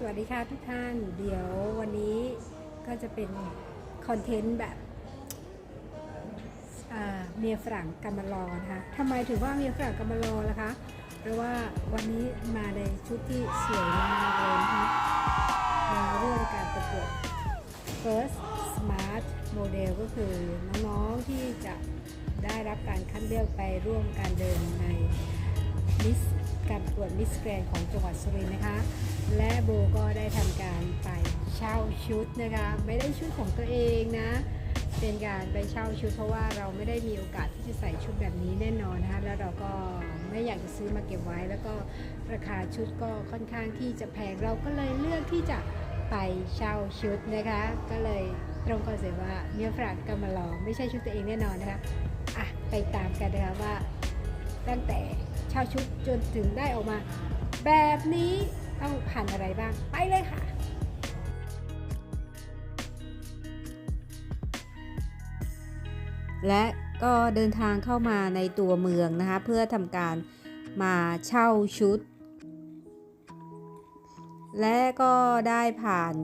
สวัสดีค่ะทุกท่าน เดี๋ยววันนี้ก็จะเป็นคอนเทนต์แบบเมียฝรั่งกำมารอนะคะทำไมถึงว่าเมียฝรั่งกำมารอล่ะคะ เพราะว่าวันนี้มาในชุดที่สวยมากเลยนะคะมาร่วมการประกวด First Smart Model ก็คือน้องๆที่จะได้รับการคัดเลือกไปร่วมการเดินในมิส การประกวดมิสแกรนของจังหวัดสุรินทร์นะคะ และโบก็ได้ทำการไปเช่าชุดนะคะ ไม่ได้ชุดของตัวเองนะ เป็นการไปเช่าชุดเพราะว่าเราไม่ได้มีโอกาสที่จะใส่ชุดแบบนี้แน่นอนนะคะแล้วเราก็ไม่อยากจะซื้อมาเก็บไว้ แล้วก็ราคาชุดก็ค่อนข้างที่จะแพงเราก็เลยเลือกที่จะไปเช่าชุดนะคะ ก็เลยตรงคอนเซ็ปต์ว่าเมียฝรั่งกำมาลองไม่ใช่ชุดตัวเองแน่นอนนะคะอะไปตามกันนะคะว่าตั้งแต่ เช่าชุดจนถึงได้ออกมา แบบนี้ต้องผ่านอะไรบ้าง ไปเลยค่ะและก็เดินทางเข้ามาในตัวเมืองนะคะ เพื่อทำการมาเช่าชุด และก็ได้ผ่าน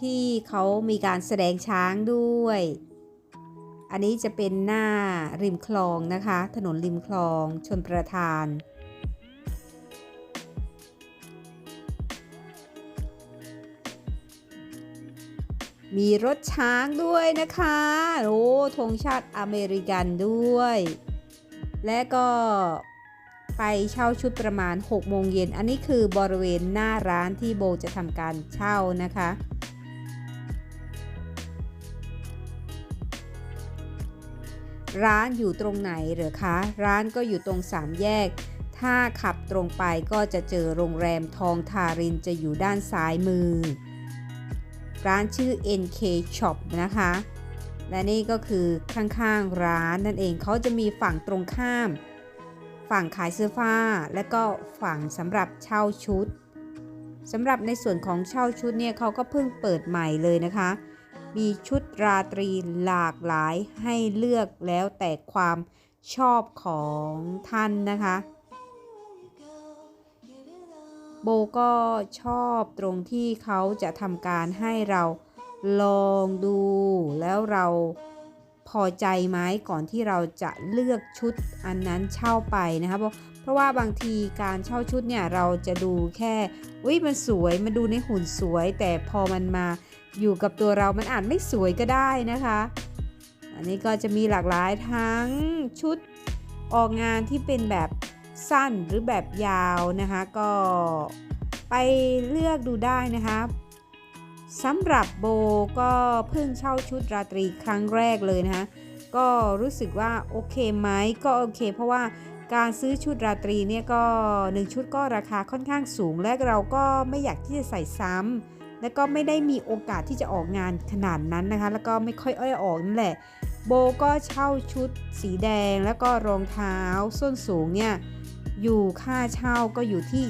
ที่เขามีการแสดงช้างด้วย อันนี้จะเป็นหน้าริมคลองนะคะ ถนนริมคลอง ชนประทาน มีรถช้างด้วยนะคะ โอ้ธงชาติอเมริกันด้วย และก็ไปเช่าชุดประมาณ 6 โมงเย็น อันนี้คือบริเวณหน้าร้านที่โบจะทำการเช่านะคะ ร้านอยู่ตรงไหนเหรอคะ ร้านก็อยู่ตรงสามแยก ถ้าขับตรงไปก็จะเจอโรงแรมทองทารินจะอยู่ด้านซ้ายมือ ร้านชื่อ NK Shop นะคะ และนี่ก็คือข้างๆร้านนั่นเองเขาจะมีฝั่งตรงข้าม ฝั่งขายเสื้อผ้า และก็ฝั่งสำหรับเช่าชุดสำหรับในส่วนของเช่าชุดเนี่ยเขาก็เพิ่งเปิดใหม่เลยนะคะ มีชุดราตรีหลากหลายให้เลือกแล้วแต่ความชอบของท่านนะคะ โบก็ชอบตรงที่เขาจะทำการให้เราลองดูแล้วเราพอใจไหมก่อนที่เราจะเลือกชุดอันนั้นเช่าไปนะคะเพ ราะเพราะว่าบางทีการเช่าชุดเนี่ยเราจะดูแค่อุ้ยมันสวยมันดูในหุ่นสวย แต่พอมันมาอยู่กับตัวเรามันอาจไม่สวยก็ได้นะคะ อันนี้ก็จะมีหลากหลายทั้งชุดออกงานที่เป็นแบบสั้นหรือแบบยาวนะคะ ก็ไปเลือกดูได้นะคะสำหรับโบก็เพิ่งเช่าชุดราตรีครั้งแรกเลยนะคะก็รู้สึกว่าโอเคไหมก็โอเค เพราะว่า การซื้อชุดราตรีเนี่ยก็หนึ่งชุดก็ราคาค่อนข้างสูง และเราก็ไม่อยากที่จะใส่ซ้ำแล้วก็ไม่ได้มีโอกาสที่จะออกงานขนาดนั้นนะคะ แล้วก็ไม่ค่อยอ้อยออกนั่นแหละ โบก็เช่าชุดสีแดงแล้วก็รองเท้าส้นสูงเนี่ยอยู่ค่าเช่าก็อยู่ที่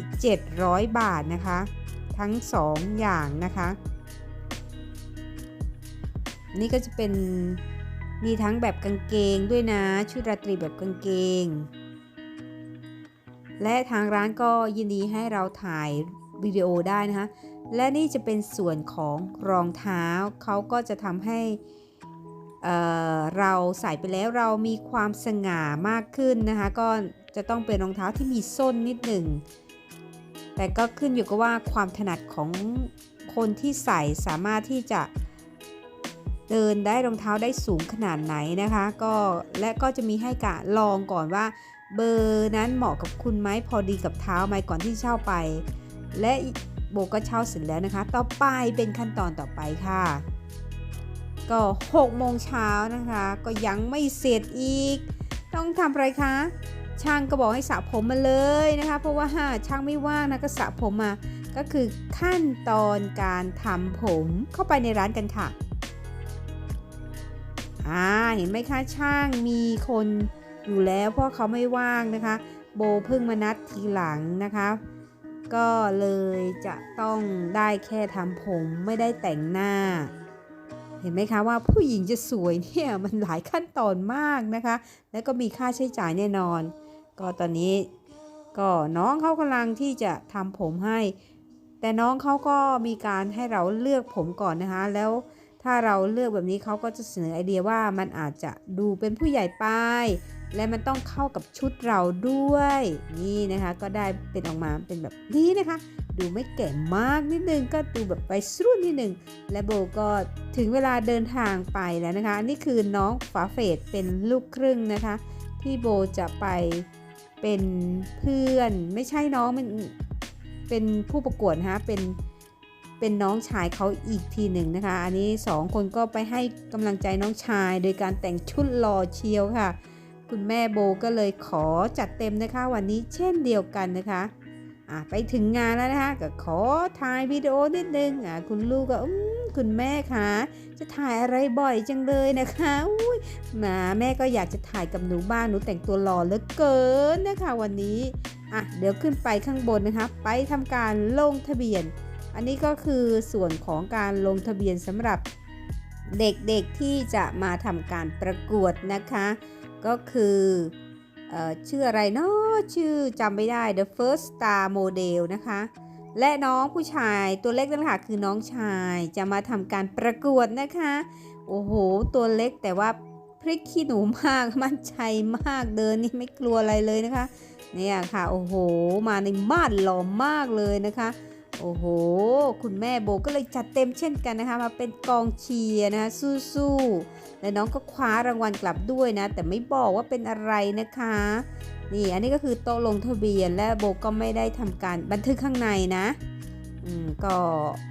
700 บาทนะคะ ทั้ง 2 อย่างนะคะ นี่ก็จะเป็นมีทั้งแบบกางเกงด้วยนะ ชุดราตรีแบบกางเกง และทางร้านก็ยินดีให้เราถ่ายวิดีโอได้นะคะ และนี่จะเป็นส่วนของรองเท้า เขาก็จะทำให้เเราใส่ไปแล้วเรามีความสง่ามากขึ้นนะคะ ก็จะต้องเป็นรองเท้าที่มีส้นนิดหนึ่ง แต่ก็ขึ้นอยู่กับว่าความถนัดของคนที่ใส่สามารถที่จะเดินได้รองเท้าได้สูงขนาดไหนนะคะ ก็และก็จะมีให้กะลองก่อนว่า เบอร์นั้นเหมาะกับคุณไหมพอดีกับเท้าไหมก่อนที่เช่าไป และโบก็เช่าเสร็จแล้วนะคะ ต่อไปเป็นขั้นตอนต่อไปค่ะ ก็6โมงเช้านะคะ ก็ยังไม่เสร็จอีก ต้องทำอะไรคะช่างก็บอกให้สระผมมาเลยนะคะ เพราะว่าช่างไม่ว่างนะก็สระผมมา ก็คือขั้นตอนการทำผมเข้าไปในร้านกันค่ะอ่าเห็นไหมคะช่างมีคน อยู่แล้วเพราะเขาไม่ว่างนะคะ โบเพิ่งมานัดทีหลังนะคะ ก็เลยจะต้องได้แค่ทำผมไม่ได้แต่งหน้า เห็นไหมคะว่าผู้หญิงจะสวยเนี่ยมันหลายขั้นตอนมากนะคะ แล้วก็มีค่าใช้จ่ายแน่นอน ก็ตอนนี้ก็น้องเขากำลังที่จะทำผมให้ แต่น้องเขาก็มีการให้เราเลือกผมก่อนนะคะ แล้วถ้าเราเลือกแบบนี้เขาก็จะเสนอไอเดียว่ามันอาจจะดูเป็นผู้ใหญ่ไป และมันต้องเข้ากับชุดเราด้วย นี่นะคะก็ได้เป็นออกมาเป็นแบบนี้นะคะ ดูไม่แก่มากนิดนึงก็ดูแบบไปสรุ่นนิดนึง และโบก็ถึงเวลาเดินทางไปแล้วนะคะ นี่คือน้องฝาเฟดเป็นลูกครึ่งนะคะ ที่โบจะไปเป็นเพื่อนไม่ใช่น้องมันเป็นผู้ประกวดนะคะเป็นเป็นน้องชายเขาอีกทีหนึ่งนะคะ อันนี้สองคนก็ไปให้กำลังใจน้องชาย โดยการแต่งชุดหล่อเชียวค่ะ คุณแม่โบก็เลยขอจัดเต็มนะคะวันนี้เช่นเดียวกันนะคะอะไปถึงงานแล้วนะคะก็ขอถ่ายวิดีโอนิดนึงอะคุณลูกก็อืมคุณแม่คะจะถ่ายอะไรบ่อยจังเลยนะคะอุ้ยหมาแม่ก็อยากจะถ่ายกับหนูบ้างหนูแต่งตัวหล่อเหลือเกินนะคะ วันนี้อะเดี๋ยวขึ้นไปข้างบนนะคะ ไปทำการลงทะเบียน อันนี้ก็คือส่วนของการลงทะเบียนสำหรับเด็กๆที่จะมาทำการประกวดนะคะ ก็คือเออชื่ออะไรเนาะชื่อจำไม่ได้ The First Star Model นะคะ และน้องผู้ชายตัวเล็กนั่นค่ะคือน้องชายจะมาทำการประกวดนะคะ โอ้โห ตัวเล็กแต่ว่าพริกขี้หนูมากมั่นใจมากเดินนี่ไม่กลัวอะไรเลยนะคะเนี่ยค่ะโอ้โห มาในมาดหล่อมากเลยนะคะ โอ้โห คุณแม่โบก็เลยจัดเต็มเช่นกันนะคะ มาเป็นกองเชียร์นะคะ สู้ๆ และน้องก็คว้ารางวัลกลับด้วยนะ แต่ไม่บอกว่าเป็นอะไรนะคะ นี่อันนี้ก็คือโต๊ะลงทะเบียนและโบก็ไม่ได้ทำการบันทึกข้างในนะอืมก็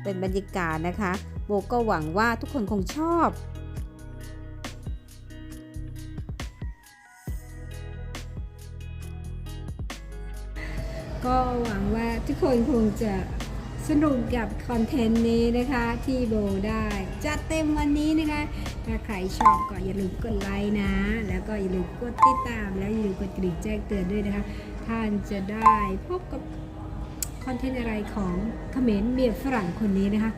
เป็นบรรยากาศนะคะ โบก็หวังว่าทุกคนคงชอบก็หวังว่าทุกคนคงจะ สนุกกับคอนเทนต์นี้นะคะที่โบได้จัดเต็มวันนี้นะคะ ถ้าใครชอบก็อย่าลืมกดไลค์นะ แล้วก็อย่าลืมกดติดตาม แล้วอย่าลืมกดกระดิ่งแจ้งเตือนด้วยนะคะ ท่านจะได้พบกับคอนเทนต์อะไรของเขมรเมียฝรั่งคนนี้นะคะ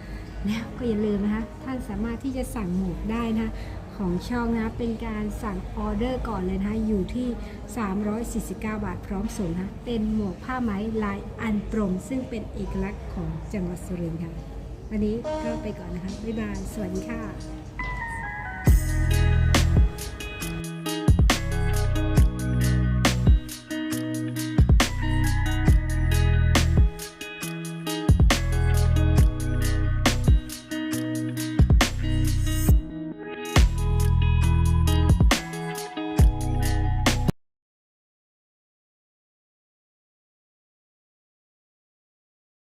แล้วก็อย่าลืมนะคะ ท่านสามารถที่จะสั่งหมวกได้นะคะ ของช่องนะเป็นการสั่งออเดอร์ก่อนเลยนะอยู่ที่ 349 บาทพร้อมส่งนะเป็นหมวกผ้าไหมลายอันตรงซึ่งเป็นเอกลักษณ์ของจังหวัดสุรินทร์ค่ะ วันนี้ก็ไปก่อนนะคะ บ๊ายบาย สวัสดีค่ะ